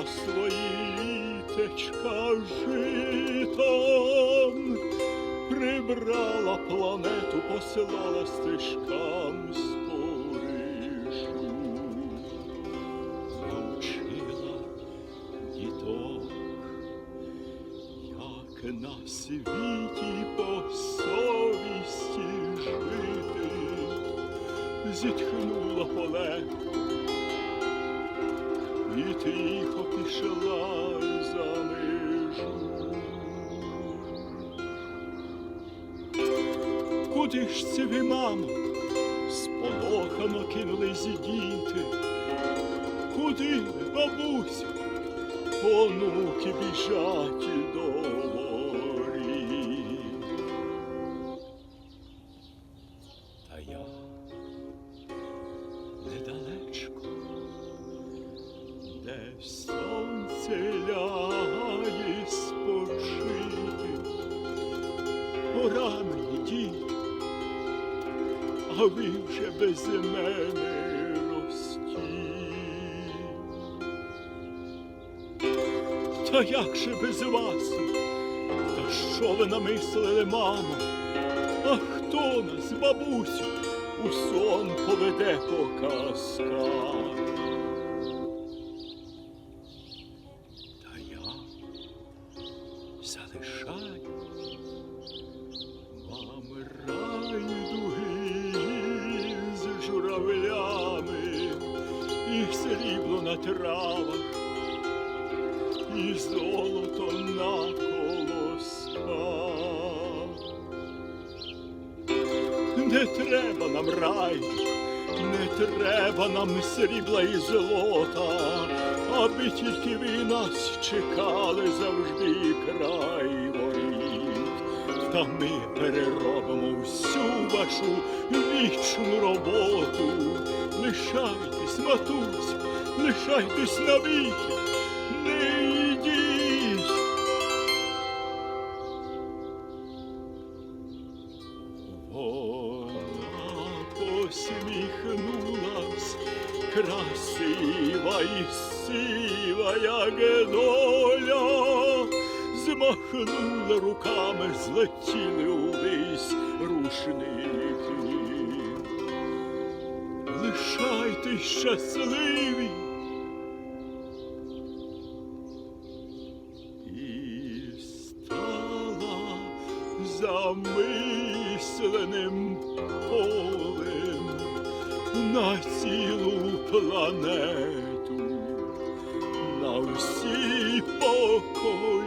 на своїй течка житом, прибрала планету, посилала стежкам з Парижу, навчила діток, як на світі по совісті жити, зітхнула полегко і тихо пішла за межу. Куди ж це ви, мамо? Сполохано кинулись діти. Куди, бабусь. Онуки біжать до де сонце лягає спочити. Пора мені, діти, а ви вже без мене рості. Та як же без вас? Та що ви намислили, мамо? А хто нас, бабусю, у сон поведе по казках? Залишаю вам райдуги з журавлями, і срібло на травах, і золото на колосках. Не треба нам рай, не треба нам срібла і золота, аби тільки ви нас чекали завжди край воріт. Та ми переробимо всю вашу вічну роботу. Лишайтесь, матусь, лишайтесь навіки, не йдіть. Посміхнулась, красива і сива, як доля, змахнула руками, злетіли увесь рушники. Лишайтесь щасливі. І стала замисленим полем на цілу планету, на всі покоління.